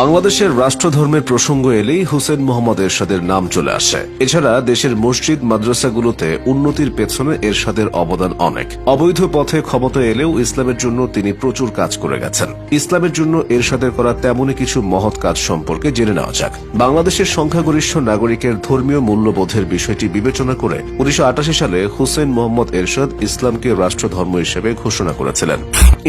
বাংলাদেশের রাষ্ট্রধর্মের প্রসঙ্গ এলেই হুসেন মোহাম্মদ এরশাদের নাম চলে আসে। এছাড়া দেশের মসজিদ, মাদ্রাসাগুলোতে উন্নতির পেছনে এরশাদের অবদান অনেক। অবৈধ পথে ক্ষমতা এলেও ইসলামের জন্য তিনি প্রচুর কাজ করে গেছেন। ইসলামের জন্য এরশাদের করা তেমনই কিছু মহৎ কাজ সম্পর্কে জেনে নেওয়া যাক। বাংলাদেশের সংখ্যাগরিষ্ঠ নাগরিকের ধর্মীয় মূল্যবোধের বিষয়টি বিবেচনা করে উনিশশো আটাশি সালে হুসেন মোহাম্মদ এরশাদ ইসলামকে রাষ্ট্রধর্ম হিসেবে ঘোষণা করেছিলেন।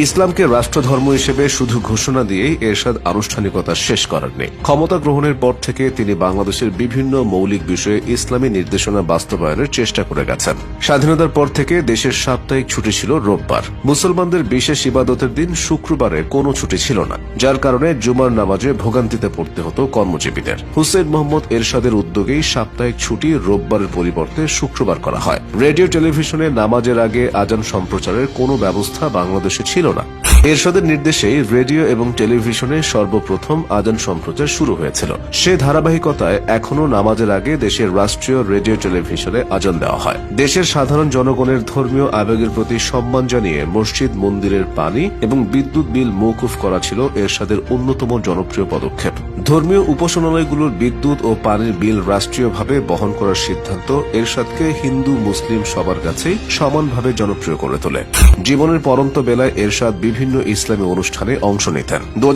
ইসলামকে রাষ্ট্রধর্ম হিসেবে শুধু ঘোষণা দিয়েই এরশাদ আনুষ্ঠানিকতা শেষ করার নেই। ক্ষমতা গ্রহণের পর থেকে তিনি বাংলাদেশের বিভিন্ন মৌলিক বিষয়ে ইসলামী নির্দেশনা বাস্তবায়নের চেষ্টা করে গেছেন। স্বাধীনতার পর থেকে দেশের সাপ্তাহিক ছুটি ছিল রোববার। মুসলমানদের বিশেষ ইবাদতের দিন শুক্রবারে কোনো ছুটি ছিল না, যার কারণে জুমার নামাজে ভোগান্তিতে পড়তে হতো কর্মজীবীদের। হুসেন মোহাম্মদ এরশাদের উদ্যোগেই সাপ্তাহিক ছুটি রোববারের পরিবর্তে শুক্রবার করা হয়। রেডিও টেলিভিশনে নামাজের আগে আজান সম্প্রচারের কোনো ব্যবস্থা বাংলাদেশে ছিল না। এরশাদের নির্দেশেই রেডিও এবং টেলিভিশনে সর্বপ্রথম আজান সম্প্রচার শুরু হয়েছিল। সে ধারাবাহিকতায় এখনও নামাজের আগে দেশের রাষ্ট্রীয় রেডিও টেলিভিশনে আজান দেওয়া হয়। দেশের সাধারণ জনগণের ধর্মীয় আবেগের প্রতি সম্মান জানিয়ে মসজিদ, মন্দিরের পানি এবং বিদ্যুৎ বিল মৌকুফ করা ছিল এরশাদের অন্যতম জনপ্রিয় পদক্ষেপ। ধর্মীয় উপাসনালয়গুলোর বিদ্যুৎ ও পানির বিল রাষ্ট্রীয়ভাবে বহন করার সিদ্ধান্ত এরশাদকে হিন্দু, মুসলিম সবার কাছেই সমানভাবে জনপ্রিয় করে তোলে। জীবনের পরন্ত বেলায় এরশাদ বিভিন্ন ইসলামী অনুষ্ঠানে অংশ নিতেন। দু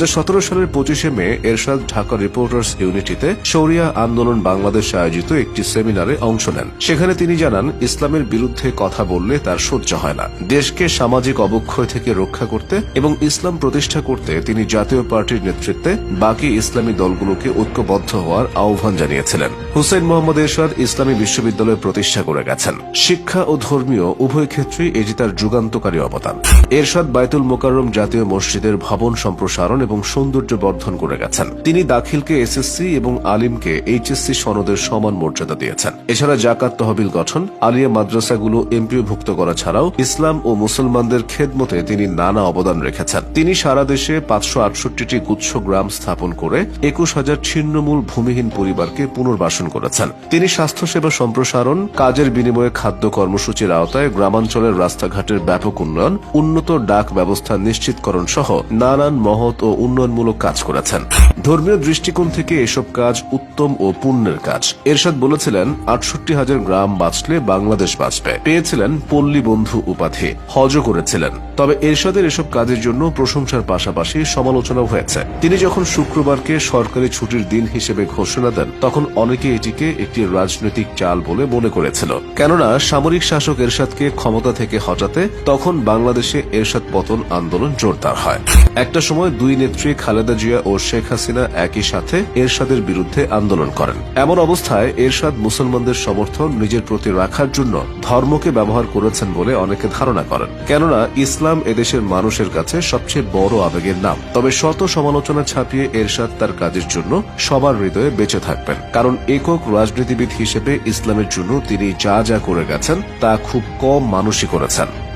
সালের পঁচিশে মে এরশাদ ঢাকা রিপোর্টার্স ইউনিটিতে শরিয়া আন্দোলন বাংলাদেশে আয়োজিত একটি সেমিনারে অংশ নেন। সেখানে তিনি জানান, ইসলামের বিরুদ্ধে কথা বললে তার সহ্য হয় না। দেশকে সামাজিক অবক্ষয় থেকে রক্ষা করতে এবং ইসলাম প্রতিষ্ঠা করতে তিনি জাতীয় পার্টির নেতৃত্বে বাকি ইসলামী দলগুলোকে ঐক্যবদ্ধ হওয়ার আহ্বান জানিয়েছিলেন। হুসেন মোহাম্মদ এরশাদ ইসলামী বিশ্ববিদ্যালয় প্রতিষ্ঠা করে গেছেন। শিক্ষা ও ধর্মীয় উভয় ক্ষেত্রেই এটি তার যুগান্তকারী অবদান। এরশাদ বাইতুল মোকাররম জাতীয় মসজিদের ভবন সম্প্রসারণ এবং সৌন্দর্য বর্ধন করে গেছেন। তিনি দাখিলকে এসএসসি এবং আলিমকে এইচএসসি সনদের সমান মর্যাদা দিয়েছেন। এছাড়া জাকাত তহবিল গঠন, আলিয়া মাদ্রাসাগুলো এমপিওভুক্ত করা ছাড়াও ইসলাম ও মুসলমানদের খেদমতে তিনি নানা অবদান রেখেছেন। তিনি সারা দেশে পাঁচশো আটষট্টিটি গুচ্ছ গ্রাম স্থাপন করে একুশ হাজার ছিন্নমূল ভূমিহীন পরিবারকে পুনর্বাসন করেছেন। তিনি স্বাস্থ্যসেবা সম্প্রসারণ, কাজের বিনিময়ে খাদ্য কর্মসূচির আওতায় গ্রামাঞ্চলের রাস্তাঘাটের ব্যাপক উন্নয়ন, উন্নত ডাক ব্যবস্থা নিশ্চিতকরণ সহ নানান মহৎ ও উন্নয়নমূলক কাজ করেছেন। ধর্মীয় দৃষ্টিকোণ থেকে এসব কাজ উত্তম ও পুণ্যের কাজ। এরশাদ বলেছিলেন, আটষট্টি হাজার গ্রাম বাঁচলে বাংলাদেশ বাঁচবে। পেয়েছিলেন পল্লী বন্ধু উপাধি, হজও করেছিলেন। তবে এরশাদের এসব কাজের জন্য প্রশংসার পাশাপাশি সমালোচনাও হয়েছে। তিনি যখন শুক্রবারকে সরকারি ছুটির দিন হিসেবে ঘোষণা দেন, তখন অনেকে এটিকে একটি রাজনৈতিক চাল বলে মনে করেছিল। কেননা, সামরিক শাসক এরশাদকে ক্ষমতা থেকে হটাতে তখন বাংলাদেশে এরশাদ পতন আন্দোলন জোরদার হয়। একটা সময় দুই নেত্রী খালেদা জিয়া ও শেখ হাসিনা একই সাথে এরশাদের বিরুদ্ধে আন্দোলন করেন। এমন অবস্থায় এরশাদ মুসলমানদের সমর্থন নিজের প্রতি রাখার জন্য ধর্মকে ব্যবহার করেছেন বলে অনেকে ধারণা করেন। কেননা, ইসলাম এদেশের মানুষের কাছে সবচেয়ে বড় আবেগের নাম। তবে শত সমালোচনা ছাপিয়ে এরশাদ তার কাজের জন্য সবার হৃদয়ে বেঁচে থাকবেন। কারণ একক রাজনীতিবিদ হিসেবে ইসলামের জন্য তিনি যা যা করে গেছেন, তা খুব কম মানুষই করেছেন।